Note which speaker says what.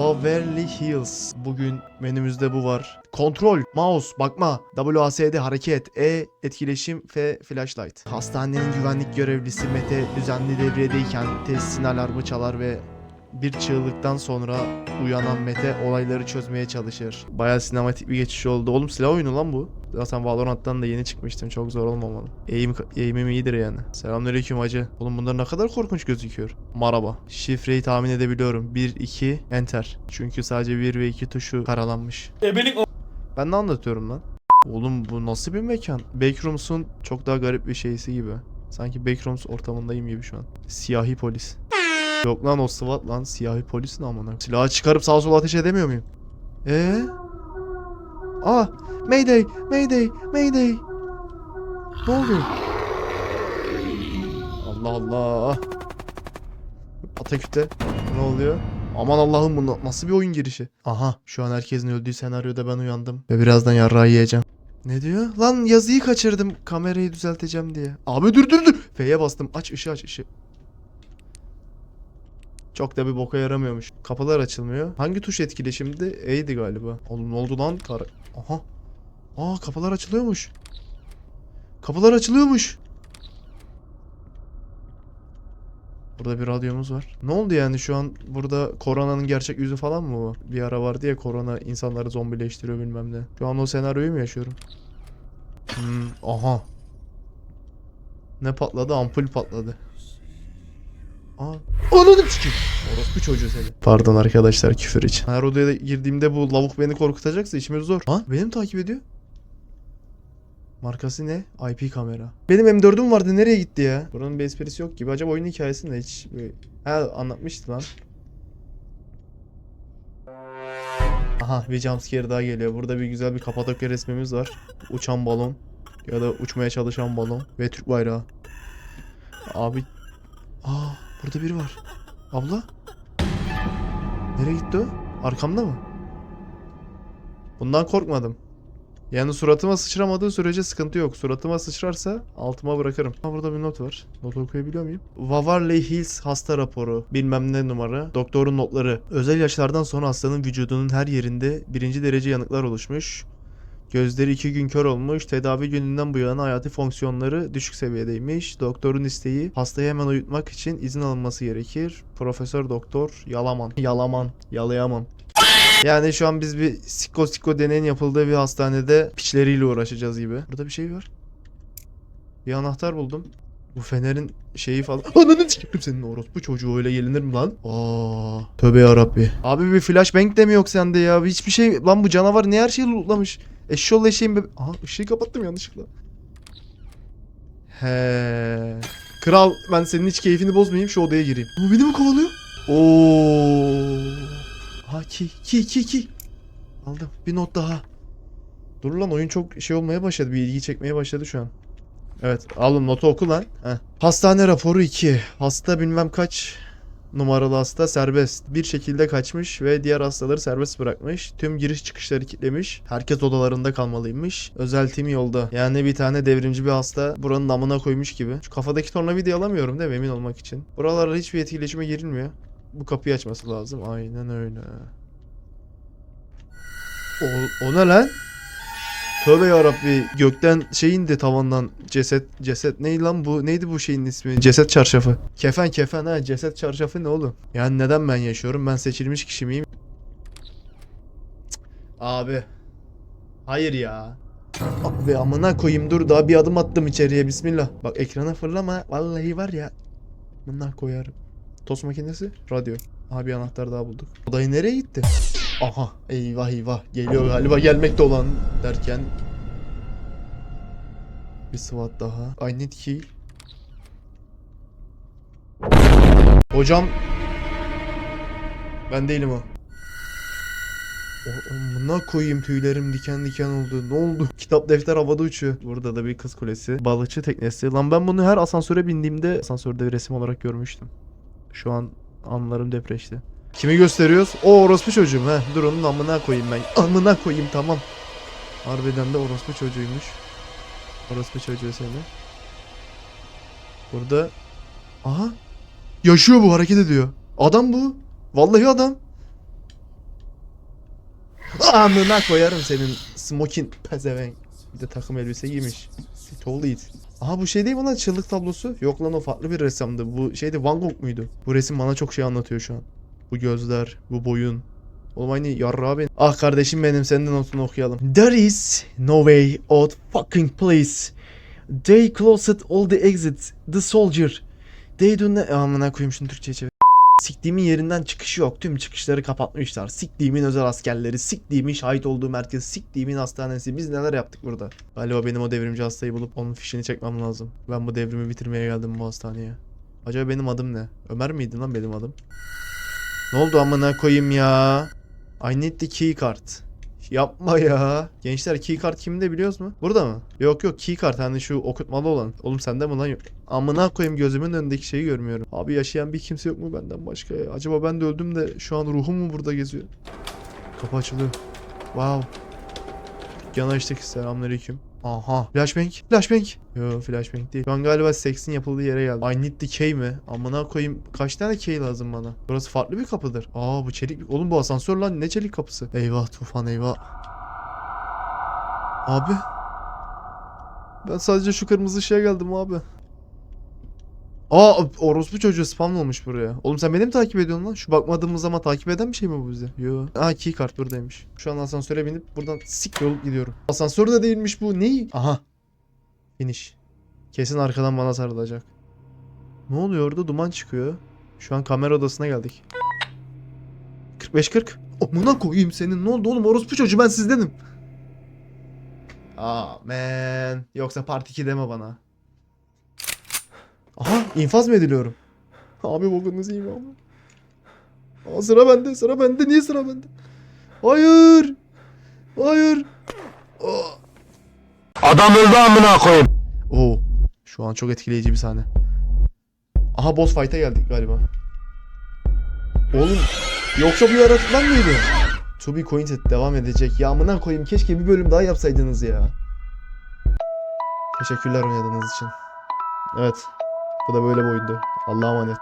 Speaker 1: Waverly Hills. Bugün menümüzde bu var. Kontrol, mouse, bakma, WASD hareket, E etkileşim, F flashlight. Hastanenin güvenlik görevlisi Mete düzenli devriyedeyken tesisin alarmı çalar ve bir çığlıktan sonra uyanan Mete olayları çözmeye çalışır. Bayağı sinematik bir geçiş oldu. Oğlum silah oyunu lan bu. Zaten Valorant'tan da yeni çıkmıştım. Çok zor olmamalı. Eğim, eğimim iyidir yani. Selamünaleyküm hacı. Oğlum bunlar ne kadar korkunç gözüküyor. Maraba. Şifreyi tahmin edebiliyorum. 1, 2, enter. Çünkü sadece 1 ve 2 tuşu karalanmış.
Speaker 2: Ebelik.
Speaker 1: Ben ne anlatıyorum lan? Oğlum bu nasıl bir mekan? Backrooms'un çok daha garip bir şeysi gibi. Sanki Backrooms ortamındayım gibi şu an. Siyahi polis. Yok lan o SWAT lan. Siyahi polis ne amına? Silahı çıkarıp sağa sola ateş edemiyor muyum? Ee? Aa! Mayday! Mayday! Mayday! Ne oldu? Allah Allah! Ataküte. Ne oluyor? Aman Allah'ım bu na- nasıl bir oyun girişi? Aha şu an herkesin öldüğü senaryoda ben uyandım. Ve birazdan yarrağı yiyeceğim. Ne diyor? Lan yazıyı kaçırdım kamerayı düzelteceğim diye. Abi dur dur dur. F'ye bastım. Aç ışığı aç ışığı. Çok da bir boka yaramıyormuş. Kapılar açılmıyor. Hangi tuş etkileşimdi? E'ydi galiba. Oğlum ne oldu lan? Kar Aha. Aa kapılar açılıyormuş. Kapılar açılıyormuş. Burada bir radyomuz var. Ne oldu yani şu an burada koronanın gerçek yüzü falan mı bu? Bir ara vardı ya korona insanları zombileştiriyor bilmem ne. Şu an o senaryoyu mu yaşıyorum? Hmm, aha. Ne patladı? Ampul patladı. Aa. Anladım sikeyim. Orospu çocuğu seni. Pardon arkadaşlar küfür için. Her odaya girdiğimde bu lavuk beni korkutacaksa işimiz zor. Ha? Beni mi takip ediyor? Markası ne? IP kamera. Benim M4'üm vardı nereye gitti ya? Buranın bir esprisi yok gibi. Acaba oyunun hikayesini de hiç... böyle- Ha anlatmıştı lan. Aha bir jumpscare daha geliyor. Burada bir güzel bir Kapadokya resmimiz var. Uçan balon. Ya da uçmaya çalışan balon. Ve Türk bayrağı. Abi... Aa burada biri var. Abla? Nereye gitti o? Arkamda mı? Bundan korkmadım. Yani suratıma sıçramadığı sürece sıkıntı yok. Suratıma sıçrarsa altıma bırakırım. Ha burada bir not var. Not okuyabiliyor muyum? Waverly Hills hasta raporu. Bilmem ne numara. Doktorun notları. Özel yaşlardan sonra hastanın vücudunun her yerinde birinci derece yanıklar oluşmuş. Gözleri iki gün kör olmuş. Tedavi gününden bu yana hayati fonksiyonları düşük seviyedeymiş. Doktorun isteği hastayı hemen uyutmak için izin alınması gerekir. Profesör Doktor Yalaman. Yalaman. Yalayamam. Yani şu an biz bir siko siko deneyin yapıldığı bir hastanede piçleriyle uğraşacağız gibi. Burada bir şey var. Bir anahtar buldum. Bu fenerin şeyi falan. Ananı sikerim senin orospu çocuğu öyle gelinir mi lan? Aa, tövbe yarabbi. Abi bir flashbang de mi yok sende ya? Hiçbir şey lan bu canavar ne her şeyi lootlamış. Eşşoğlu eşeğin be... Aha ışığı kapattım yanlışlıkla. He. Kral ben senin hiç keyfini bozmayayım şu odaya gireyim. Bu beni mi kovalıyor? Oo. Ha ki ki ki ki. Aldım. Bir not daha. Dur lan oyun çok şey olmaya başladı. Bir ilgi çekmeye başladı şu an. Evet aldım notu oku lan. Heh. Hastane raporu 2. Hasta bilmem kaç numaralı hasta serbest. Bir şekilde kaçmış ve diğer hastaları serbest bırakmış. Tüm giriş çıkışları kilitlemiş. Herkes odalarında kalmalıymış. Özel tim yolda. Yani bir tane devrimci bir hasta buranın namına koymuş gibi. Şu kafadaki tornavidayı alamıyorum değil mi emin olmak için. Buralarla hiçbir etkileşime girilmiyor. Bu kapıyı açması lazım. Aynen öyle. O, o ne lan? Tövbe yarabbi gökten şeyin de tavandan ceset ceset ney lan bu neydi bu şeyin ismi? Ceset çarşafı. Kefen kefen ha ceset çarşafı ne oğlum? Yani neden ben yaşıyorum? Ben seçilmiş kişi miyim? Abi. Hayır ya. Abi amına koyayım dur daha bir adım attım içeriye bismillah. Bak ekrana fırlama vallahi var ya. Amına koyarım. Tost makinesi radyo. Abi anahtar daha bulduk. Odayı nereye gitti Aha eyvah eyvah geliyor galiba gelmekte olan derken bir SWAT daha. I need key. Hocam ben değilim o. Amına koyayım tüylerim diken diken oldu. Ne oldu? Kitap defter havada uçuyor. Burada da bir kız kulesi. Balıkçı teknesi. Lan ben bunu her asansöre bindiğimde asansörde bir resim olarak görmüştüm. Şu an anlarım depreşti. Kimi gösteriyoruz? O orospu çocuğum he. Dur onun amına koyayım ben. Amına koyayım tamam. Harbiden de orospu çocuğuymuş. Orospu çocuğu seni. Burada. Aha. Yaşıyor bu hareket ediyor. Adam bu. Vallahi adam. Amına koyarım senin smokin pezevenk. Bir de takım elbise giymiş. Told it. Aha bu şey değil mi lan çığlık tablosu? Yok lan o farklı bir ressamdı. Bu şeydi Van Gogh muydu? Bu resim bana çok şey anlatıyor şu an. Bu gözler, bu boyun. Oğlum aynı yarrağı ben. Ah kardeşim benim senin de notunu okuyalım. There is no way out fucking place. They closed all the exits. The soldier. They do not... Amına koyayım şunu Türkçe'ye çevir. Siktiğimin yerinden çıkışı yok. Tüm çıkışları kapatmışlar. Siktiğimin özel askerleri, siktiğimin şahit olduğu merkez, siktiğimin hastanesi. Biz neler yaptık burada? Galiba benim o devrimci hastayı bulup onun fişini çekmem lazım. Ben bu devrimi bitirmeye geldim bu hastaneye. Acaba benim adım ne? Ömer miydi lan benim adım? Ne oldu amına koyayım ya? I need the key card. Yapma ya. Gençler key card kimde biliyoruz mu? Burada mı? Yok yok key card hani şu okutmalı olan. Oğlum sende mi lan yok? Amına koyayım gözümün önündeki şeyi görmüyorum. Abi yaşayan bir kimse yok mu benden başka ya? Acaba ben de öldüm de şu an ruhum mu burada geziyor? Kapı açılıyor. Wow. Dükkana açtık selamünaleyküm. Aha. Flashbang. Flashbang. Yo flashbang değil. Şu an galiba seksin yapıldığı yere geldim. I need the key mi? Amına koyayım. Kaç tane key lazım bana? Burası farklı bir kapıdır. Aa bu çelik. Oğlum bu asansör lan ne çelik kapısı? Eyvah tufan eyvah. Abi. Ben sadece şu kırmızı ışığa geldim abi. Aa orospu çocuğu spam olmuş buraya. Oğlum sen beni mi takip ediyorsun lan? Şu bakmadığımız zaman takip eden bir şey mi bu bize? Yo. Aa kart buradaymış. Şu an asansöre binip buradan sik yol gidiyorum. Asansör de değilmiş bu. Ne? Aha. Finish. Kesin arkadan bana sarılacak. Ne oluyor orada? Duman çıkıyor. Şu an kamera odasına geldik. 45-40. Amına koyayım senin. Ne oldu oğlum? Orospu çocuğu ben sizdenim. Aa man. Yoksa part 2 deme bana. Aha infaz mı ediliyorum? Abi bokunuz iyi mi abi? Aa, sıra bende sıra bende niye sıra bende? Hayır. Hayır. Aa.
Speaker 2: Adam öldü amına koyayım.
Speaker 1: Oo. Şu an çok etkileyici bir sahne. Aha boss fight'a geldik galiba. Oğlum yoksa bu yaratıklar mıydı? To be cointed devam edecek. Ya amına koyayım keşke bir bölüm daha yapsaydınız ya. Teşekkürler oynadığınız için. Evet. Bu da böyle bir oyundu. Allah'a emanet.